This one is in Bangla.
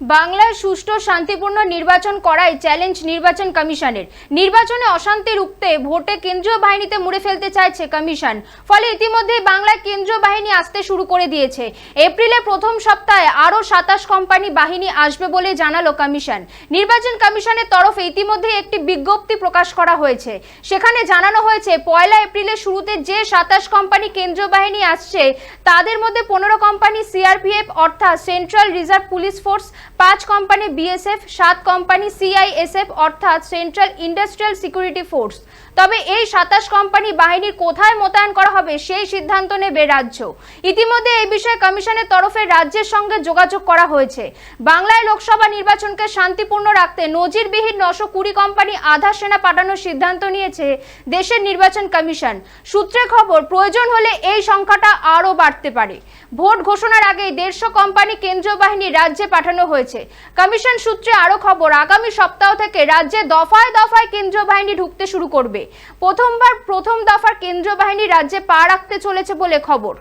বাংলায় সুষ্ঠু, শান্তিপূর্ণ নির্বাচন করাই চ্যালেঞ্জ নির্বাচন কমিশনের। নির্বাচনে অশান্তি রুখতে ভোটে কেন্দ্রীয় বাহিনীতে মুড়ে ফেলতে চাইছে কমিশন। ফলে ইতিমধ্যে বাংলায় কেন্দ্রীয় বাহিনী আসতে শুরু করে দিয়েছে। এপ্রিলে প্রথম সপ্তাহে আরও সাতাশ কোম্পানি বাহিনী আসবে বলে জানালো কমিশন। নির্বাচন কমিশনের তরফে ইতিমধ্যে একটি বিজ্ঞপ্তি প্রকাশ করা হয়েছে। সেখানে জানানো হয়েছে, পয়লা এপ্রিলের শুরুতে যে সাতাশ কোম্পানি কেন্দ্রীয় বাহিনী আসছে, তাদের মধ্যে পনেরো কোম্পানি সিআরপিএফ অর্থাৎ সেন্ট্রাল রিজার্ভ পুলিশ ফোর্স পাঁচ কোম্পানি বিএসএফ, সাত কোম্পানি সিআইএসএফ, অর্থাৎ সেন্ট্রাল ইন্ডাস্ট্রিয়াল সিকিউরিটি ফোর্স তবে এই সাতাশ কোম্পানি বাহিনীর কোথায় মোতায়েন করা হবে সেই সিদ্ধান্ত নেবে রাজ্য। ইতিমধ্যে এই বিষয়ে কমিশনের তরফে রাজ্যের সঙ্গে যোগাযোগ করা হয়েছে। বাংলায় লোকসভা নির্বাচনকে শান্তিপূর্ণ রাখতে নজিরবিহীন নশো কুড়ি কোম্পানি আধা সেনা পাঠানোর সিদ্ধান্ত নিয়েছে দেশের নির্বাচন কমিশন। সূত্রে খবর, প্রয়োজন হলে এই সংখ্যাটা আরও বাড়তে পারে। ভোট ঘোষণার আগেই দেড়শো কোম্পানি কেন্দ্রীয় বাহিনী রাজ্যে পাঠানো হয়েছে। কমিশন সূত্রে আরও খবর, আগামী সপ্তাহ থেকে রাজ্যে দফায় দফায় কেন্দ্রীয় বাহিনী ঢুকতে শুরু করবে। প্রথমবার প্রথম দফার কেন্দ্রীয় বাহিনী রাজ্যে পা রাখতে চলেছে বলে খবর।